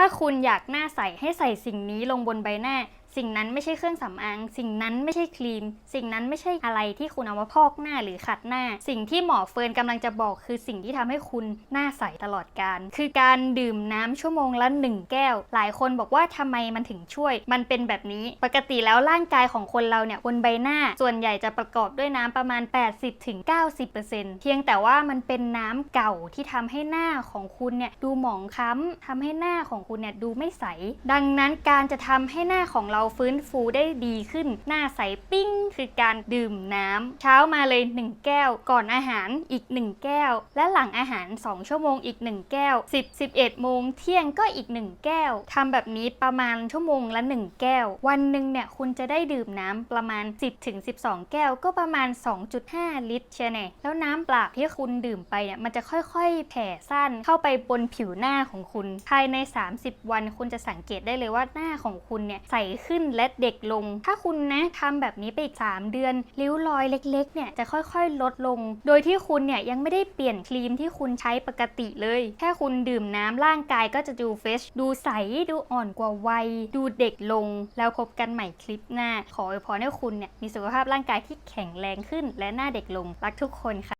ถ้าคุณอยากหน้าใสให้ใส่สิ่งนี้ลงบนใบหน้า สิ่งนั้นไม่ใช่เครื่องสำอาง สิ่งนั้นไม่ใช่ครีม สิ่งนั้นไม่ใช่อะไรที่คุณเอามาพอกหน้าหรือขัดหน้า สิ่งที่หมอเฟิร์นกำลังจะบอกคือสิ่งที่ทำให้คุณหน้าใสตลอดการ คือการดื่มน้ำชั่วโมงละหนึ่งแก้ว หลายคนบอกว่าทำไมมันถึงช่วย มันเป็นแบบนี้ ปกติแล้วร่างกายของคนเราเนี่ยบนใบหน้า ส่วนใหญ่จะประกอบด้วยน้ำประมาณ 80-90%เพียงแต่ว่ามันเป็นน้ำเก่าที่ทำให้หน้าของคุณเนี่ยดูหมองคล้ำทำให้หน้าของคุณเนี่ยดูไม่ใส ดังนั้นการจะทำให้หน้าของเราฟื้นฟูได้ดีขึ้น หน้าใสปิ้ง คือการดื่มน้ำเช้ามาเลย 1 แก้ว ก่อนอาหารอีก 1 แก้ว และหลังอาหาร 2 ชั่วโมงอีก 1 แก้ว 10 11 โมงเที่ยงก็อีก 1 แก้วทำแบบนี้ประมาณชั่วโมงละ 1 แก้ว วันหนึ่งเนี่ยคุณจะได้ดื่มน้ำประมาณ 10ถึง12 แก้วก็ประมาณ 2.5 ลิตรเชียเน่แล้วน้ำเปล่าที่คุณดื่มไปเนี่ยมันจะค่อยๆ แผ่สั้นเข้าไปบนผิวหน้าของคุณ ภายใน 30 วันคุณจะสังเกตได้เลยว่าหน้าของคุณเนี่ยใสขึ้นและเด็กลง ถ้าคุณนะทำแบบนี้ไปอีก 3 เดือน ริ้วรอยเล็กๆ เนี่ยจะค่อยๆ ลดลง โดยที่คุณเนี่ยยังไม่ได้เปลี่ยนครีมที่คุณใช้ปกติเลย แค่คุณดื่มน้ำร่างกายก็จะดูเฟชดูใส ดูอ่อนกว่าวัย ดูเด็กลง แล้วพบกันใหม่คลิปหน้า ขออวยพรให้คุณเนี่ยมีสุขภาพร่างกายที่แข็งแรงขึ้น และหน้าเด็กลง รักทุกคนค่ะ